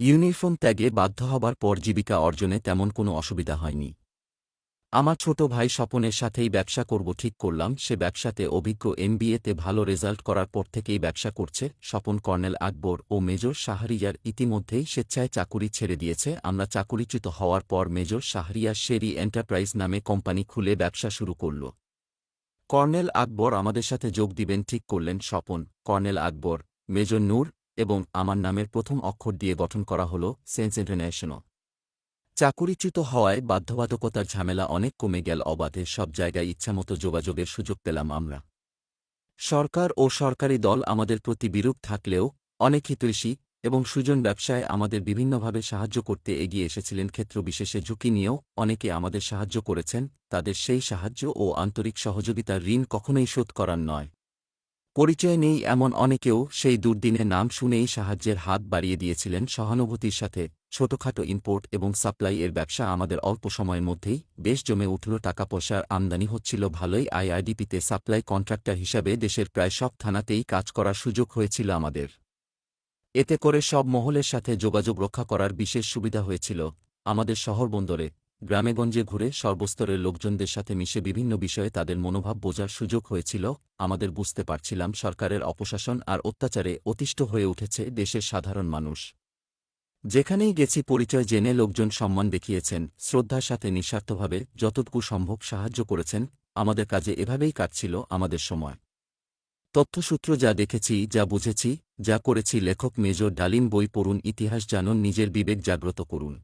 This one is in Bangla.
ইউনিফর্ম ত্যাগে বাধ্য হবার পর জীবিকা অর্জনে তেমন কোনো অসুবিধা হয়নি। আমার ছোট ভাই স্বপনের সাথেই ব্যবসা করব ঠিক করলাম, সে ব্যবসাতে অভিজ্ঞ এমবিএতে ভালো রেজাল্ট করার পর থেকেই ব্যবসা করছে, স্বপন কর্নেল আকবর ও মেজর শাহরিয়ার ইতিমধ্যেই স্বেচ্ছায় চাকুরি ছেড়ে দিয়েছে, আমরা চাকুরিচ্যুত হওয়ার পর মেজর শাহরিয়ার শেরি এন্টারপ্রাইজ নামে কোম্পানি খুলে ব্যবসা শুরু করল। কর্নেল আকবর আমাদের সাথে যোগ দিবেন ঠিক করলেন স্বপন, কর্নেল আকবর, মেজর নূর এবং আমার নামের প্রথম অক্ষর দিয়ে গঠন করা হল সেন্স ইন্টারন্যাশনাল চাকুরিচ্যুত হওয়ায় বাধ্যবাধকতার ঝামেলা অনেক কমে গেল, অবাধে সব জায়গায় ইচ্ছামতো যোগাযোগের সুযোগ পেলাম আমরা। সরকার ও সরকারি দল আমাদের প্রতি বিরূপ থাকলেও অনেক হিতৈষী এবং সুজন ব্যবসায় আমাদের বিভিন্নভাবে সাহায্য করতে এগিয়ে এসেছিলেন। ক্ষেত্রবিশেষে ঝুঁকি নিয়েও অনেকে আমাদের সাহায্য করেছেন, তাদের সেই সাহায্য ও আন্তরিক সহযোগিতার ঋণ কখনোই শোধ করার নয়। পরিচয় নেই এমন অনেকেও সেই দুর্দিনে নাম শুনেই সাহায্যের হাত বাড়িয়ে দিয়েছিলেন সহানুভূতির সাথে, ছোটখাটো ইম্পোর্ট এবং সাপ্লাই এর ব্যবসা আমাদের অল্প সময়ের মধ্যেই বেশ জমে উঠল টাকা পয়সার আমদানি হচ্ছিল ভালোই, আইআইডিপিতে সাপ্লাই কন্ট্রাক্টর হিসাবে দেশের প্রায় সব থানাতেই কাজ করার সুযোগ হয়েছিল আমাদের। এতে করে সব মহলের সাথে যোগাযোগ রক্ষা করার বিশেষ সুবিধা হয়েছিল আমাদের শহর বন্দরে। গ্রামেগঞ্জে ঘুরে সর্বস্তরের লোকজনদের সাথে মিশে বিভিন্ন বিষয়ে তাদের মনোভাব বোঝার সুযোগ হয়েছিল। আমাদের বুঝতে পারছিলাম সরকারের অপশাসন আর অত্যাচারে অতিষ্ঠ হয়ে উঠেছে দেশের সাধারণ মানুষ। যেখানেই গেছি পরিচয় জেনে লোকজন সম্মান দেখিয়েছেন, শ্রদ্ধার সাথে নিঃস্বার্থভাবে যতটুকু সম্ভব সাহায্য করেছেন, আমাদের কাজে এভাবেই কাটছিল আমাদের সময়। তথ্যসূত্র যা দেখেছি, যা বুঝেছি, যা করেছি লেখক মেজর ডালিম বই পড়ুন, ইতিহাস জানুন, নিজের বিবেক জাগ্রত করুন।